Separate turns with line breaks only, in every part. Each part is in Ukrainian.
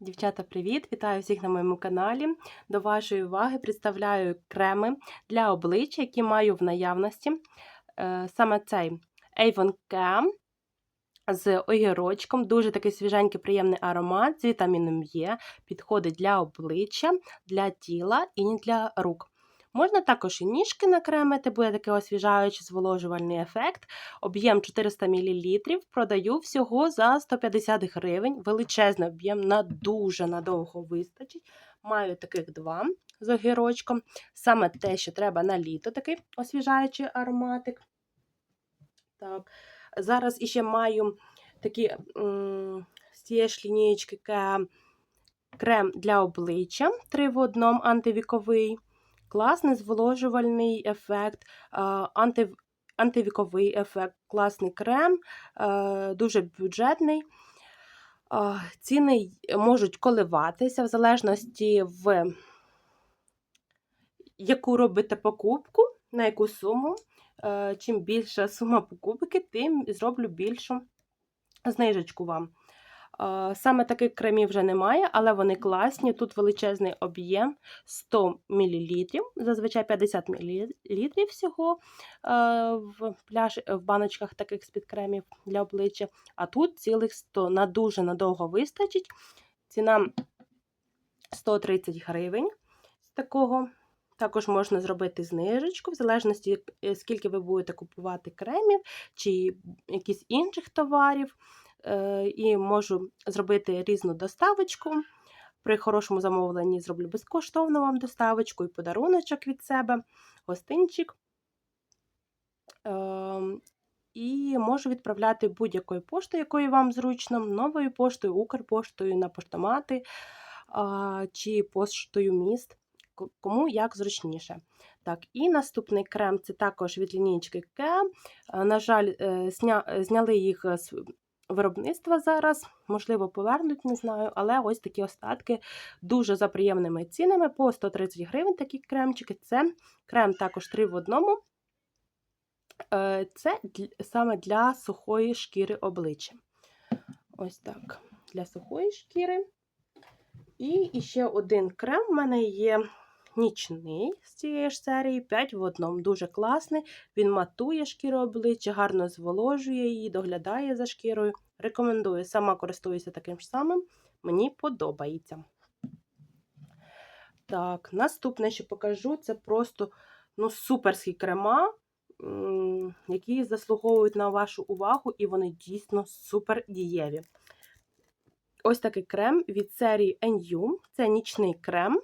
Дівчата, привіт! Вітаю всіх на моєму каналі. До вашої уваги представляю креми для обличчя, які маю в наявності. Е, Саме цей Avon Cam з огірочком, дуже такий свіженький, приємний аромат з вітаміном Е, підходить для обличчя, для тіла і для рук. Можна також і ніжки накремити, буде такий освіжаючий зволожувальний ефект. Об'єм 400 мл. Продаю всього за 150 гривень. Величезний об'єм на дуже надовго вистачить. Маю таких два з огірочком. Саме те, що треба на літо, такий освіжаючий ароматик. Так. Зараз іще маю такі з цієї ж лінієчки крем для обличчя 3 в одному антивіковий. Класний зволожувальний ефект, анти, антивіковий ефект, класний крем, дуже бюджетний. Ціни можуть коливатися в залежності, в яку робите покупку, на яку суму. Чим більша сума покупки, тим зроблю більшу знижечку вам. Саме таких кремів вже немає, але вони класні. Тут величезний об'єм 100 мл, зазвичай 50 мл всього в пляж, в баночках таких з-під кремів для обличчя. А тут цілих 100 на дуже надовго вистачить. Ціна 130 гривень з такого. Також можна зробити знижечку, в залежності, е, скільки ви будете купувати кремів чи якісь інших товарів. Е, і можу зробити різну доставочку. При хорошому замовленні зроблю безкоштовну вам доставочку і подаруночок від себе, гостинчик. Ем, і можу відправляти будь-якою поштою, якою вам зручно, новою поштою, Укрпоштою на поштомати чи поштою міст, кому як зручніше. Так, І наступний крем це також від лінійки К. На жаль, е, зняли їх з виробництва зараз, можливо, повернуть, не знаю, але ось такі остатки дуже за приємними цінами. По 130 гривень такі кремчики. Це крем також 3 в одному. Е, це саме для сухої шкіри обличчя. Ось так, для сухої шкіри. І ще один крем в мене є нічний з цієї ж серії 5 в одному. Дуже класний. Він матує шкіру обличчя, гарно зволожує її, доглядає за шкірою. Рекомендую, сама користуюся таким ж самим, мені подобається. Так, наступне, що покажу, це просто ну, суперські крема, які заслуговують на вашу увагу, і вони дійсно супер дієві. Ось такий крем від серії NU. Це нічний крем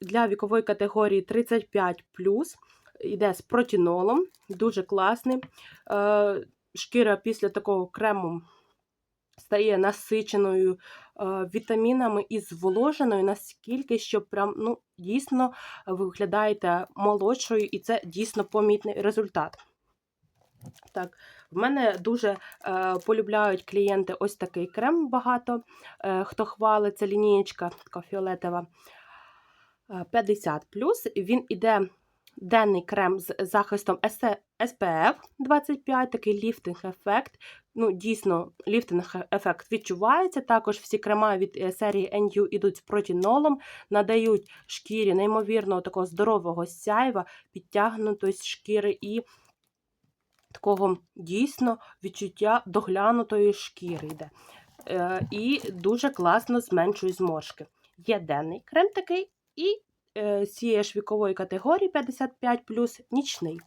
для вікової категорії 35 йде з протінолом, дуже класний. Шкіра після такого крему стає насиченою вітамінами і зволоженою, наскільки, що прям, ну, дійсно ви виглядаєте молодшою, і це дійсно помітний результат. Так, В мене дуже е, полюбляють клієнти ось такий крем багато. Е, хто хвалить, це лінієчка така фіолетова 50. Він іде денний крем з захистом SPF 25, такий ліфтинг-ефект. Ну, Дійсно, ліфтинг-ефект відчувається. Також всі крема від е, серії NU йдуть з протінолом, надають шкірі неймовірно такого здорового сяйва, підтягнутої шкіри і такого дійсно відчуття доглянутої шкіри йде. Е, і дуже класно зменшує зморшки. Є денний крем такий і е, цієї ж вікової категорії 55 нічний.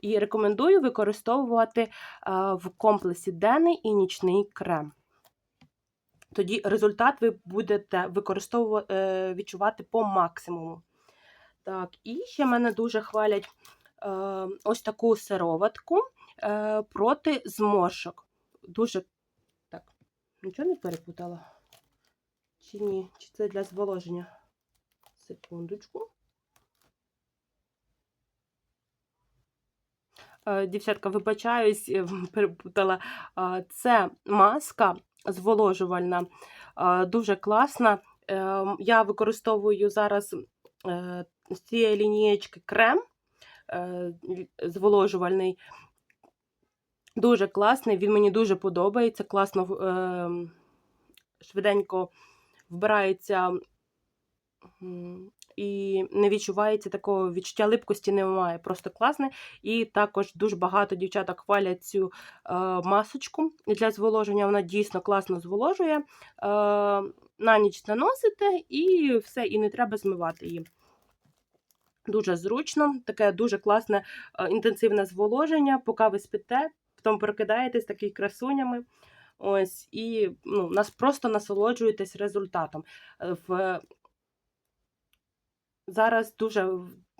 І рекомендую використовувати е, в комплексі денний і нічний крем. Тоді результат ви будете використовувати, е, відчувати по максимуму. Так, І ще мене дуже хвалять ось таку сироватку проти зморшок. Дуже так, нічого не перепутала? Чи ні? Чи це для зволоження? Секундочку. Е, дівчатка, вибачаюсь, е, перепутала. Це маска зволожувальна, дуже класна. Е, я використовую зараз з цієї лінієчки крем зволожувальний. Дуже класний, він мені дуже подобається, класно швиденько вбирається і не відчувається такого відчуття липкості немає. Просто класне. І також дуже багато дівчаток хвалять цю е, масочку для зволоження. Вона дійсно класно зволожує. Е, на ніч наносите і все, і не треба змивати її. Дуже зручно, таке дуже класне е, інтенсивне зволоження, поки ви спите, потім прокидаєтесь такі красунями. Ось, і ну, нас просто насолоджуєтесь результатом. В... Зараз дуже,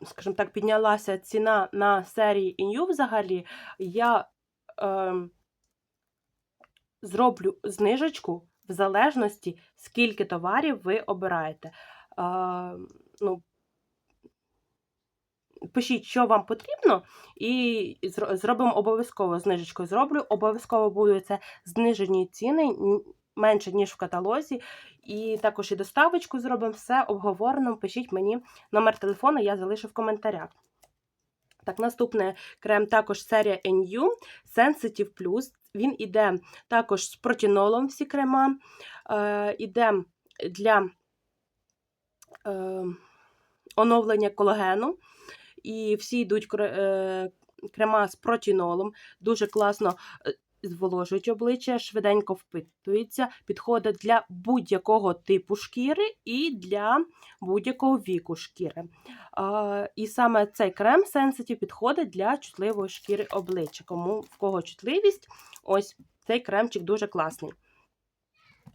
скажімо так, піднялася ціна на серії Inyu взагалі. Я е, зроблю знижечку в залежності, скільки товарів ви обираєте. Е, ну, пишіть, що вам потрібно, і зробимо обов'язково знижечку. Зроблю. Обов'язково будуть це знижені ціни менше, ніж в каталозі. І також і доставочку зробимо все обговорено. Пишіть мені номер телефону, я залишу в коментарях. Так, наступний крем також серія NU Sensitive Plus. Він іде також з протінолом всі крема. Е, іде для е, оновлення колагену. І всі йдуть е, крема з протінолом. Дуже класно зволожують обличчя, швиденько впитуються, підходить для будь-якого типу шкіри і для будь-якого віку шкіри. І саме цей крем Sensitive підходить для чутливої шкіри обличчя. Кому в кого чутливість, ось цей кремчик дуже класний.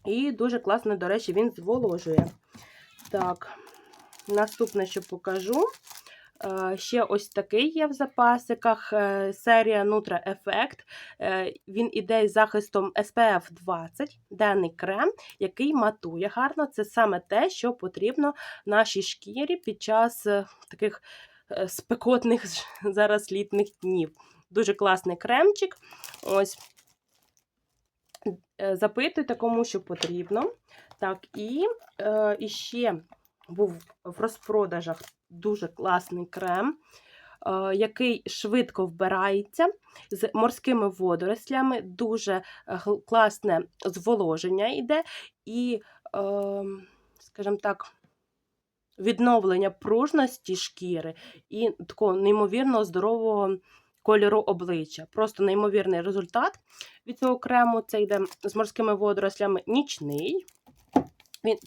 І дуже класно, до речі, він зволожує. Так, наступне, що покажу. Е, Ще ось такий є в запасиках. е, Серія Nutra Effect. Е, Він іде з захистом SPF 20, денний крем, який матує гарно. Це саме те, що потрібно нашій шкірі під час таких спекотних зараз літніх днів. Дуже класний кремчик. Ось запитуйте, кому що потрібно. Так, і, і ще був в розпродажах дуже класний крем, е, який швидко вбирається з морськими водорослями, дуже е, класне зволоження йде, і, е, скажімо так, відновлення пружності шкіри і такого неймовірно здорового кольору обличчя. Просто неймовірний результат від цього крему. Це йде з морськими водорослями нічний.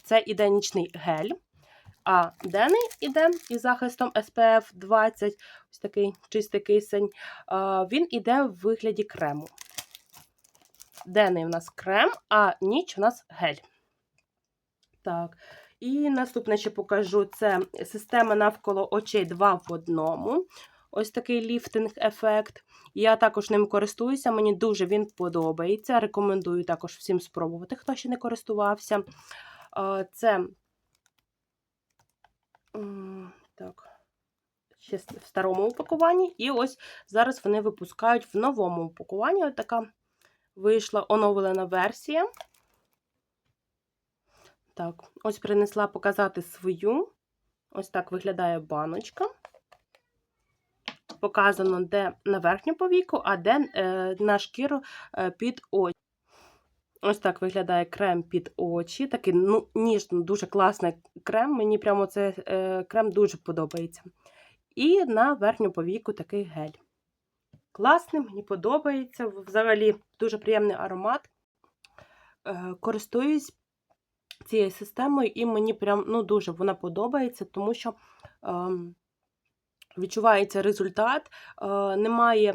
Це іде нічний гель. А денний іде із захистом SPF 20, ось такий чистий кисень. Він іде в вигляді крему. Денний у нас крем, а ніч у нас гель. Так. І наступне, що покажу, це система навколо очей 2 в одному. Ось такий ліфтинг-ефект. Я також ним користуюся, мені дуже він подобається. Рекомендую також всім спробувати, хто ще не користувався. Це так, ще в старому упакуванні. І ось зараз вони випускають в новому упакуванні. Ось така вийшла оновлена версія. Так, ось принесла показати свою. Ось так виглядає баночка. Показано, де на верхню повіку, а де е, на шкіру е, під очі. Ось так виглядає крем під очі. Такий ну, ніжний, дуже класний крем. Мені прямо цей е, крем дуже подобається. І на верхню повіку такий гель. Класний, мені подобається. Взагалі дуже приємний аромат. Е, користуюсь цією системою, і мені прям ну, дуже вона подобається, тому що е, відчувається результат, е, немає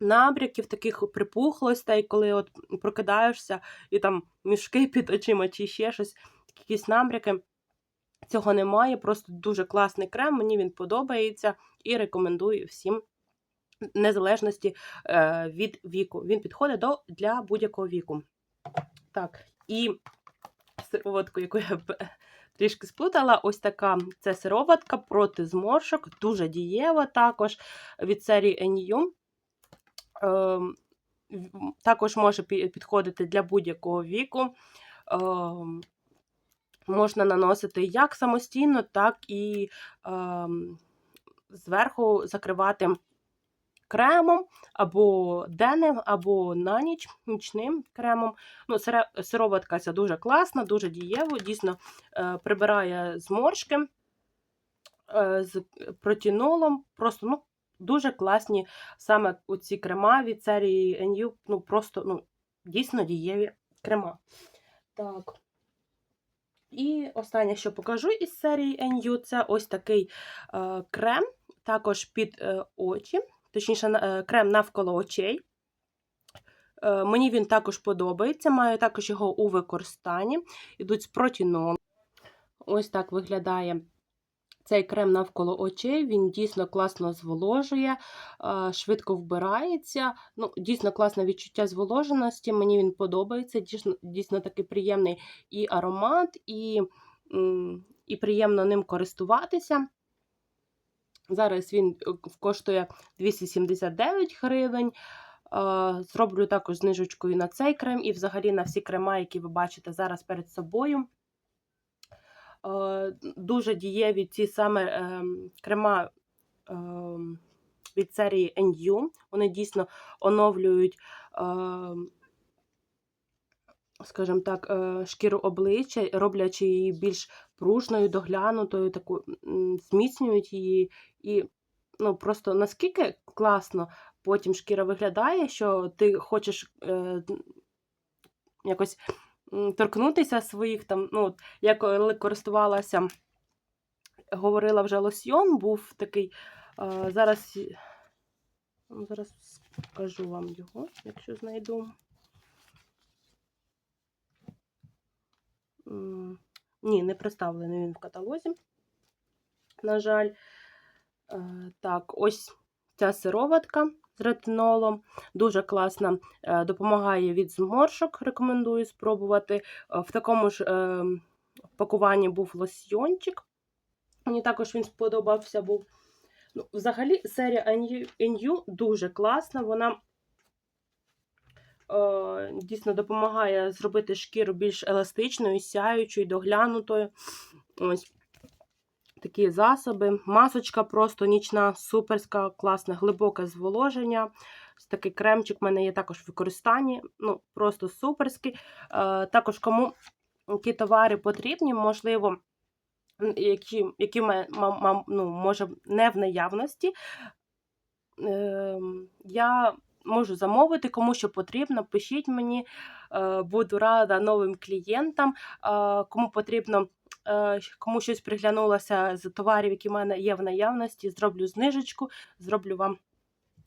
набряків, таких припухлостей, коли от прокидаєшся і там мішки під очима чи ще щось, якісь набряки. Цього немає, просто дуже класний крем, мені він подобається і рекомендую всім незалежності е, від віку. Він підходить до, для будь-якого віку. Так, і сироватку, яку я трішки сплутала, ось така це сироватка проти зморшок, дуже дієва також від серії Enium. Ем, також може підходити для будь-якого віку. Ем, можна наносити як самостійно, так і ем, зверху закривати кремом, або денним, або на ніч нічним кремом. Ну, Сироватка ця дуже класна, дуже дієво, дійсно е, прибирає зморшки е, з протінолом. Просто ну, дуже класні саме ці крема від серії NU, ну просто ну, дійсно дієві крема. Так. І останнє, що покажу із серії NU, це ось такий е, крем, також під е, очі, точніше, е, крем навколо очей. Е, мені він також подобається, маю також його у використанні. Ідуть з протінолом. Ось так виглядає цей крем навколо очей. Він дійсно класно зволожує, е, швидко вбирається. Ну, дійсно класне відчуття зволоженості. Мені він подобається. Дійсно, дійсно такий приємний і аромат, і, і приємно ним користуватися. Зараз він е, коштує 279 гривень. Е, Зроблю також знижечкою на цей крем і взагалі на всі крема, які ви бачите зараз перед собою. Е, Дуже дієві ці саме ем, крема ем, від серії NU. Вони дійсно оновлюють, ем, скажімо так, е, шкіру обличчя, роблячи її більш пружною, доглянутою, таку, зміцнюють її. І ну, просто наскільки класно потім шкіра виглядає, що ти хочеш е, якось торкнутися своїх там, ну, я коли користувалася, говорила вже лосьйон, був такий. е, зараз, ну, зараз покажу вам його, якщо знайду. Ні, не представлений він в каталозі. На жаль. Е, Так, ось ця сироватка ретинолом. Дуже класна, е, допомагає від зморшок, рекомендую спробувати. Е, В такому ж е, пакуванні був лосьйончик. Мені також він сподобався був. Ну, взагалі, серія NU дуже класна. Вона е, дійсно допомагає зробити шкіру більш еластичною, сяючою, доглянутою. Ось такі засоби. Масочка просто нічна, суперська, класне, глибоке зволоження. Такий кремчик в мене є також в використанні. Ну, просто суперський. Е, також, кому які товари потрібні, можливо, які, які ну, може не в наявності. Ем, я можу замовити, кому що потрібно, пишіть мені, е, буду рада новим клієнтам. Е, Кому потрібно, е, кому щось приглянулося з товарів, які в мене є в наявності, зроблю знижечку, зроблю вам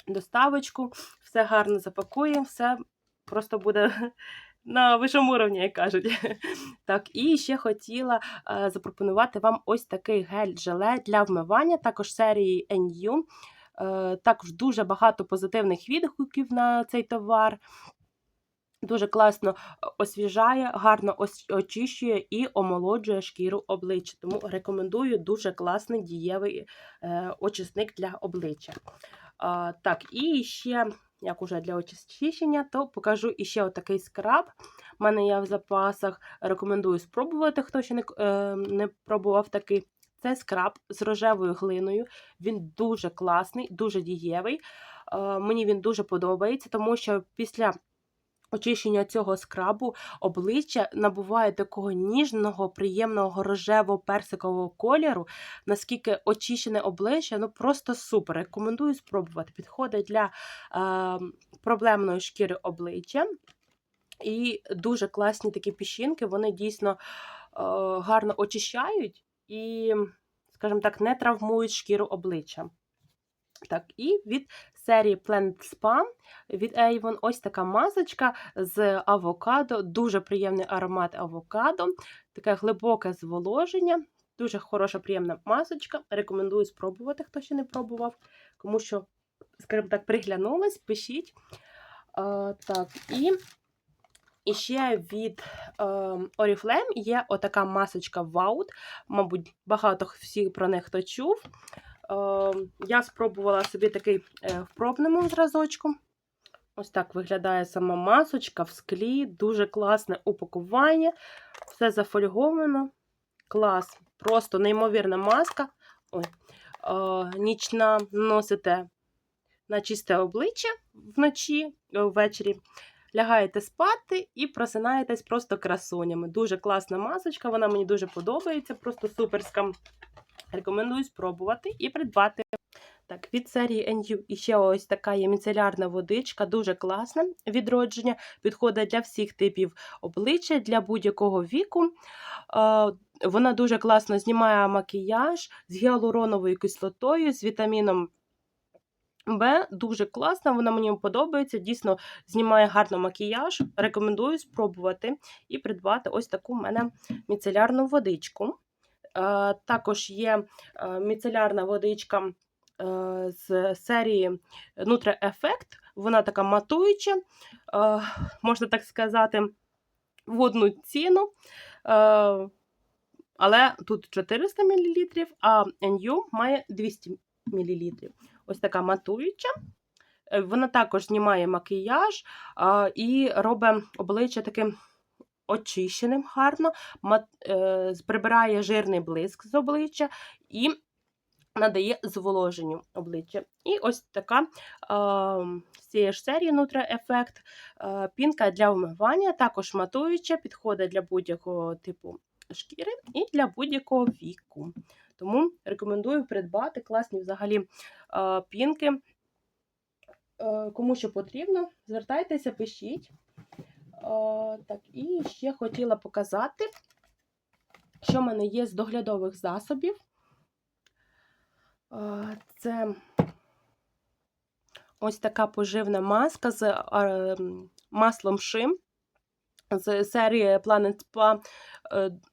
доставочку, все гарно запакуємо, все просто буде на вищому рівні, як кажуть. Так, і ще хотіла е, запропонувати вам ось такий гель-желе для вмивання, також серії NU. Е, Також дуже багато позитивних відгуків на цей товар. Дуже класно е, освіжає, гарно очищує і омолоджує шкіру обличчя. Тому рекомендую дуже класний дієвий е, очисник для обличчя. Так, і ще, як уже для очищення, то покажу іще отакий скраб. У мене є в запасах. Рекомендую спробувати, хто ще не, е, не пробував такий. Це скраб з рожевою глиною. Він дуже класний, дуже дієвий. Мені він дуже подобається, тому що після очищення цього скрабу обличчя набуває такого ніжного, приємного рожево-персикового кольору. Наскільки очищене обличчя, ну просто супер. Рекомендую спробувати. Підходить для е, проблемної шкіри обличчя. І дуже класні такі піщинки, вони дійсно е, гарно очищають і, скажімо так, не травмують шкіру обличчя. Так, і від серії Planet Spa від Avon ось така масочка з авокадо, дуже приємний аромат авокадо, таке глибоке зволоження, дуже хороша, приємна масочка. Рекомендую спробувати, хто ще не пробував, кому що, скажімо так, приглянулась, пишіть. А, так, і, і ще від е, Oriflame є отака масочка Wout. Мабуть, багато всі про них хто чув. Е, я спробувала собі такий е, в пробному зразочку. Ось так виглядає сама масочка в склі, дуже класне упакування, все зафольговано. Клас, просто неймовірна маска. Ой, е, нічна носите на чисте обличчя вночі, е, ввечері. Лягаєте спати і просинаєтесь просто красунями. Дуже класна масочка, вона мені дуже подобається, просто суперська. Рекомендую спробувати і придбати. Так, від серії NU і ще ось така є міцелярна водичка, дуже класна відродження, підходить для всіх типів обличчя, для будь-якого віку. Е, Вона дуже класно знімає макіяж з гіалуроновою кислотою, з вітаміном Б. Дуже класна, вона мені подобається. Дійсно знімає гарно макіяж. Рекомендую спробувати і придбати ось таку в мене міцелярну водичку. Е, Також є е, міцелярна водичка е, з серії Nutra Effect. Вона така матуюча, можна так сказати, в одну ціну. Але тут 400 мл, а NU має 200 мл. Ось така матуюча. Вона також знімає макіяж і робить обличчя таким очищеним гарно, е, прибирає жирний блиск з обличчя і надає зволоженню обличчя. І ось така з цієї ж серії Nutra Effect пінка для вмивання, також матуюча, підходить для будь-якого типу шкіри і для будь-якого віку. Тому рекомендую придбати класні взагалі пінки. Е, Кому що потрібно, звертайтеся, пишіть. Е, Так, і ще хотіла показати, що в мене є з доглядових засобів. Е, Це ось така поживна маска з е, маслом шим з серії Planet Spa.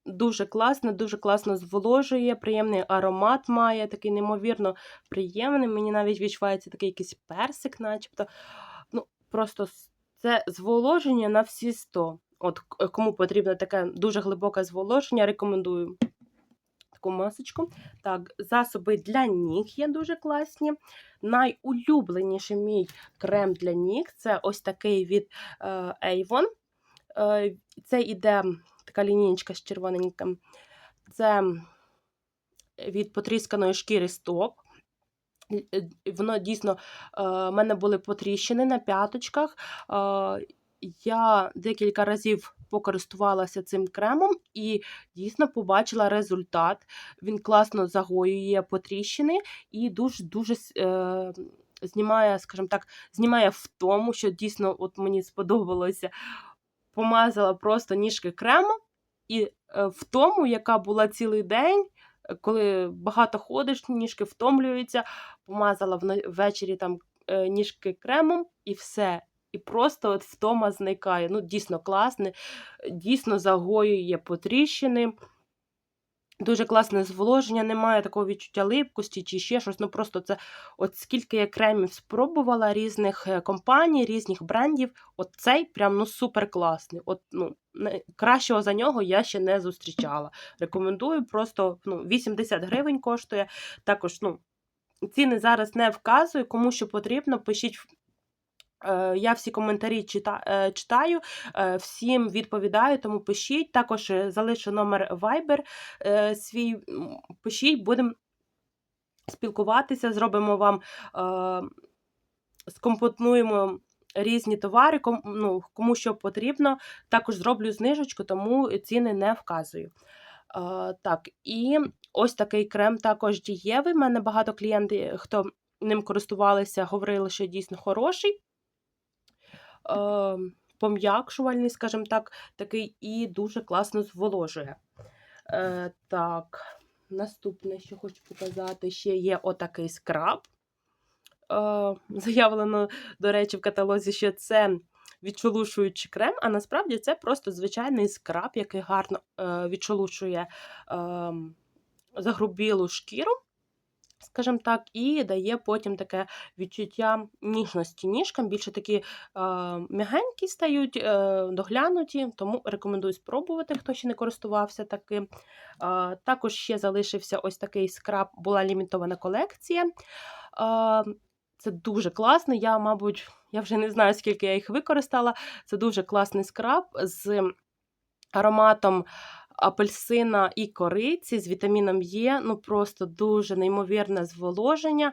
Дуже класна, дуже класно зволожує, приємний аромат має, такий неймовірно приємний. Мені навіть відчувається такий якийсь персик, начебто. Ну, Просто це зволоження на всі 100. От кому потрібно таке дуже глибоке зволоження, рекомендую таку масочку. Так, засоби для ніг є дуже класні. Найулюбленіший мій крем для ніг це ось такий від е, Avon. Е, Це іде така лінієчка з червоненьким. Це від потрісканої шкіри стоп. Е, Воно дійсно е, в мене були потріщини на п'яточках. Е, Я декілька разів покористувалася цим кремом і дійсно побачила результат. Він класно загоює потріщини і дуже-дуже знімає, скажімо так, знімає втому, що дійсно от мені сподобалося. Помазала просто ніжки кремом, і е, втому, яка була цілий день, коли багато ходиш, ніжки втомлюються, помазала ввечері там е, ніжки кремом і все. І просто от втома зникає. Ну, дійсно класне, дійсно загоює потріщини. Дуже класне зволоження, немає такого відчуття липкості чи ще щось. Ну просто це от скільки я кремів спробувала різних е, компаній, різних брендів. От цей прям ну супер класний. От ну кращого за нього я ще не зустрічала. Рекомендую просто ну 80 гривень коштує. Також ну ціни зараз не вказую, кому що потрібно, пишіть. Е, Я всі коментарі е, читаю, е, всім відповідаю, тому пишіть. Також залишу номер Viber свій. Пишіть, будемо спілкуватися, зробимо вам, скомпонуємо різні товари, ком, ну, кому що потрібно. Також зроблю знижечку, тому ціни не вказую. Так, і ось такий крем також дієвий. У мене багато клієнтів, хто ним користувалися, говорили, що дійсно хороший. Е, пом'якшувальний, скажімо так, такий і дуже класно зволожує. Е, так, наступне, що хочу показати, ще є отакий скраб. Е, заявлено, до речі, в каталозі, що це відшелушуючий крем, а насправді це просто звичайний скраб, який гарно е, відшелушує е, загрубілу шкіру, скажімо так, і дає потім таке відчуття ніжності ніжкам, більше такі е, м'ягенькі стають, е, доглянуті, тому рекомендую спробувати, хто ще не користувався таким. Е, також ще залишився ось такий скраб, була лімітована колекція. Е, це дуже класно. Я, мабуть, я вже не знаю, скільки я їх використала. Це дуже класний скраб з ароматом апельсина і кориці, з вітаміном Е. Ну, просто дуже неймовірне зволоження.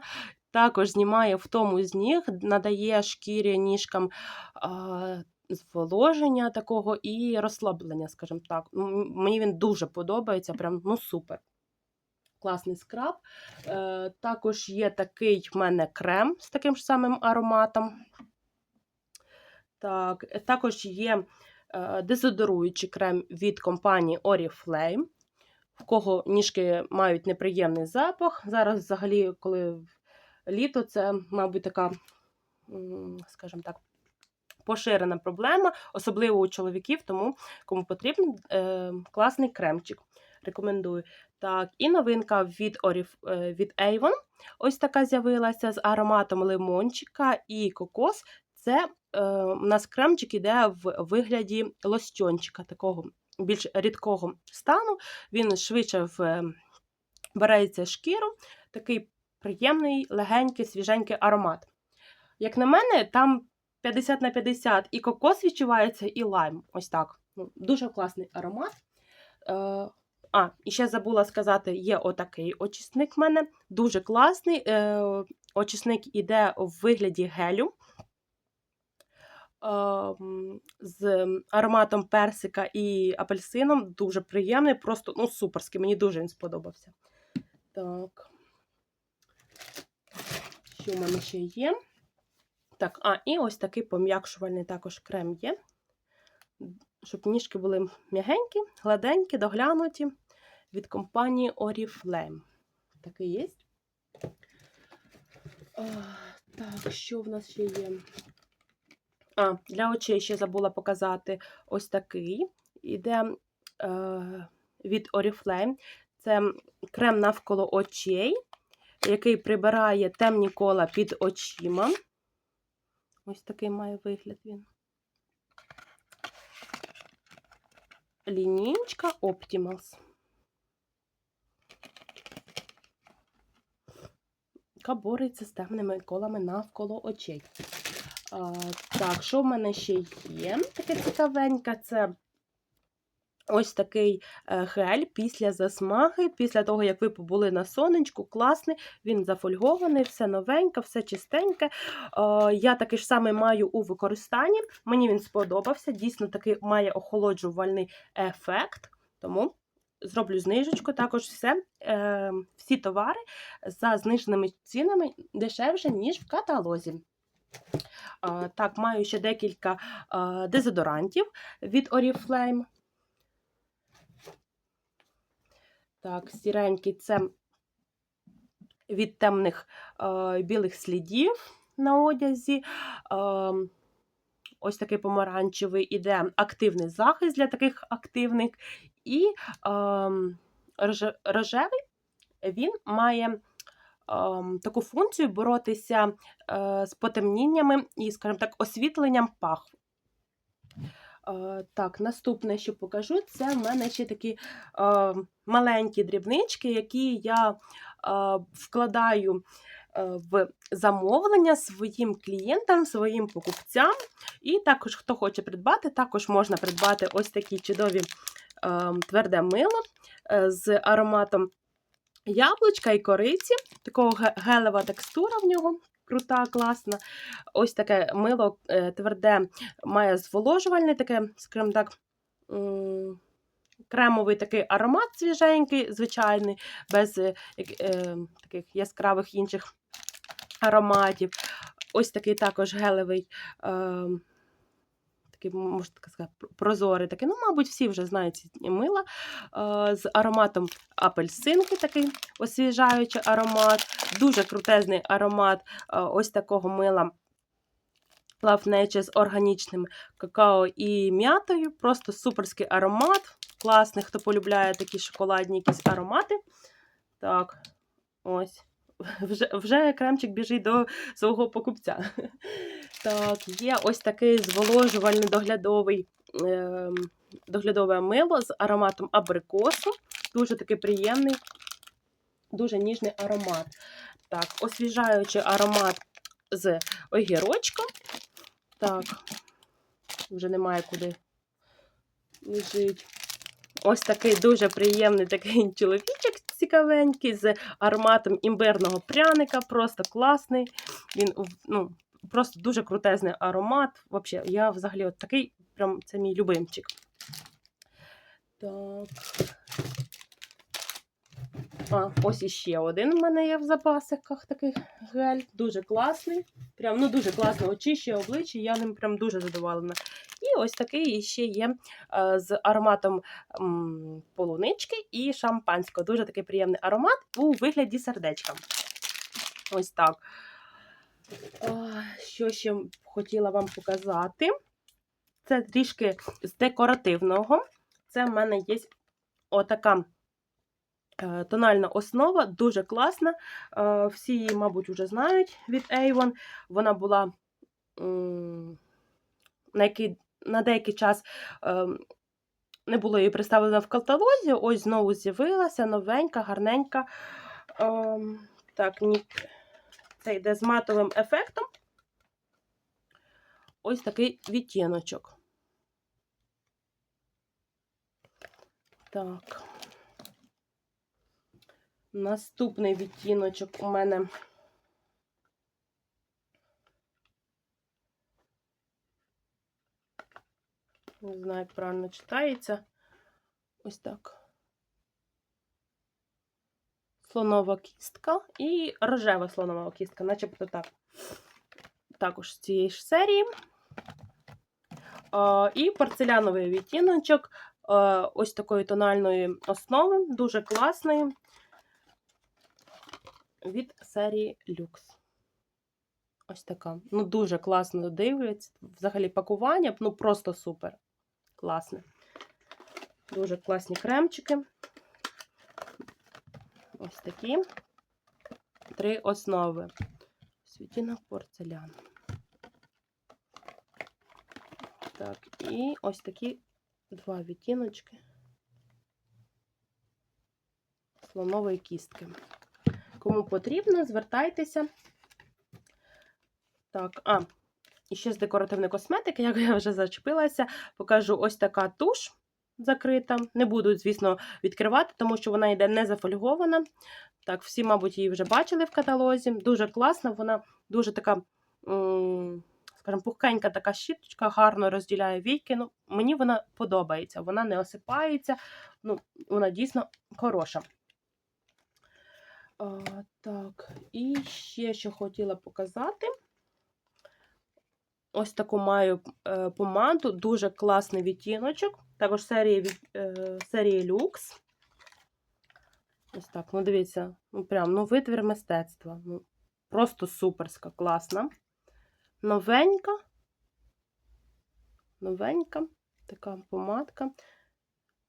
також знімає втому з ніг, надає шкірі ніжкам а, зволоження такого і розслаблення, скажімо так. Мені він дуже подобається, прям ну супер. Класний скраб. Е, також є такий в мене крем з таким ж самим ароматом. Так, також є дезодоруючий крем від компанії Oriflame, в кого ніжки мають неприємний запах. Зараз, взагалі, коли літо, це, мабуть, така, скажімо так, поширена проблема, особливо у чоловіків, тому кому потрібен е, класний кремчик. Рекомендую. Так, і новинка від, Orif, е, від Avon. Ось така з'явилася з ароматом лимончика і кокос. Це е, у нас кремчик іде в вигляді лосьончика, такого більш рідкого стану. Він швидше в, береться шкіру, такий приємний, легенький, свіженький аромат. Як на мене, там 50 на 50 і кокос відчувається, і лайм. Ось так. Ну, Дуже класний аромат. Е, а, і ще забула сказати, є отакий очисник в мене. Дуже класний. Е, очисник іде в вигляді гелю. З ароматом персика і апельсином. Дуже приємний, просто ну, суперський. Мені дуже він сподобався. Так. Що в мене ще є? Так, а, і ось такий пом'якшувальний також крем є. Щоб ніжки були м'ягенькі, гладенькі, доглянуті від компанії Oriflame. Такий є. А, так, що в нас ще є? А, для очей ще забула показати ось такий. Іде е, від Oriflame. Це крем навколо очей, який прибирає темні кола під очима. Ось такий має вигляд він. Лінійка Optimals. Яка бореться з темними колами навколо очей. А, так, що в мене ще є? Таке цікавеньке, це ось такий е, гель після засмаги, після того, як ви побули на сонечку, класний, він зафольгований, все новеньке, все чистеньке. А, я такий ж самий маю у використанні. Мені він сподобався, дійсно такий має охолоджувальний ефект. Тому зроблю знижечку. Також все, е, всі товари за зниженими цінами дешевше, ніж в каталозі. А, Так, маю ще декілька дезодорантів від Oriflame. Так, сіренький це від темних білих слідів на одязі. Ось такий помаранчевий іде активний захист для таких активних. І а, рожевий він має ем, таку функцію боротися е, з потемніннями і, скажімо так, освітленням пах. Е, так, наступне, що покажу, це в мене ще такі е, маленькі дрібнички, які я е, вкладаю в замовлення своїм клієнтам, своїм покупцям. І також, хто хоче придбати, також можна придбати ось такі чудові е, тверде мило з ароматом яблучка і кориці. Такого гелева текстура в нього. Крута, класна. Ось таке мило е, тверде, має зволожувальний, таке, скажімо так, кремовий такий аромат свіженький, звичайний, без е, е, таких яскравих інших ароматів. Ось такий також гелевий. Е, такий, можна так сказати, прозорий такий. Ну, мабуть, всі вже знають мила з ароматом апельсинки, такий освіжаючий аромат, дуже крутезний аромат ось такого мила. Love Nature з органічним какао і м'ятою. Просто суперський аромат. Класний, хто полюбляє такі шоколадні якісь аромати. Так, ось. Вже вже кремчик біжить до свого покупця. Так, є ось такий зволожувальний доглядовий е, доглядове мило з ароматом абрикосу. Дуже такий приємний, дуже ніжний аромат. Так, освіжаючий аромат з огірочком. Так, вже немає куди лежить. Ось такий дуже приємний такий чоловічок цікавенький з ароматом імбирного пряника. Просто класний. Він ну, просто дуже крутезний аромат. Вообще, я взагалі от такий, прям це мій любимчик. Так. А, ось іще один в мене є в запасиках такий гель. Дуже класний. Прям, ну, дуже класно очищує обличчя, я ним прям дуже задоволена. Ось такий ще є е, з ароматом полунички і шампанського. Дуже такий приємний аромат у вигляді сердечка. Ось так. Що ще хотіла вам показати? Це трішки з декоративного. Це в мене є отака е, тональна основа, дуже класна. Е, Всі її, мабуть, вже знають від Avon. Вона була на, який, на деякий час е, не було її представлено в каталозі. Ось знову з'явилася новенька, гарненька. Е, Так, ні. Це йде з матовим ефектом. Ось такий відтіночок. Так. Наступний відтіночок у мене. Не знаю, як правильно читається. Ось так. Слонова кістка і рожева слонова кістка, начебто так. Також з цієї ж серії. І порцеляновий відтіночок ось такої тональної основи, дуже класної від серії Lux. Ось така. Ну, дуже класно дивиться. Взагалі пакування, ну просто супер. Класне. Дуже класні кремчики. Ось такі три основи. Світінок порцелян. Так, і ось такі два відтіночки слонової кістки. Кому потрібно, звертайтеся. Так, а, і ще з декоративної косметики, як я вже зачепилася, покажу ось така туш закрита. Не буду, звісно, відкривати, тому що вона йде не зафольгована. Так, всі, мабуть, її вже бачили в каталозі. Дуже класна, вона дуже така, скажімо, пухкенька така щіточка, гарно розділяє війки. Ну, Мені вона подобається, вона не осипається, ну, вона дійсно хороша. А, Так, і ще що хотіла показати. Ось таку маю е, помаду, дуже класний відтіночок. Також серії е, серії Lux. Ось так, ну дивіться, ну прям ну витвір мистецтва. Ну, Просто суперська, класна. Новенька. Новенька така помадка.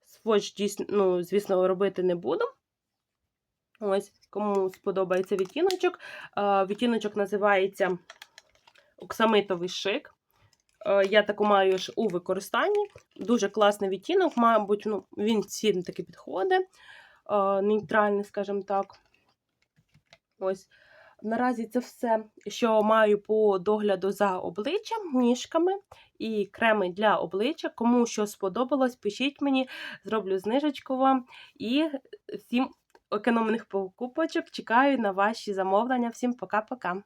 Сводч, дійсно, ну, звісно, робити не буду. Ось, кому сподобається відтіночок. Відтіночок називається оксамитовий шик. Я таку маю ж у використанні. Дуже класний відтінок, мабуть, ну, він всім таки підходить. Нейтральний, скажімо так. Ось. Наразі це все, що маю по догляду за обличчям, ніжками і креми для обличчя. Кому що сподобалось, пишіть мені, зроблю знижечку вам. І всім економних покупочок чекаю на ваші замовлення. Всім пока-пока!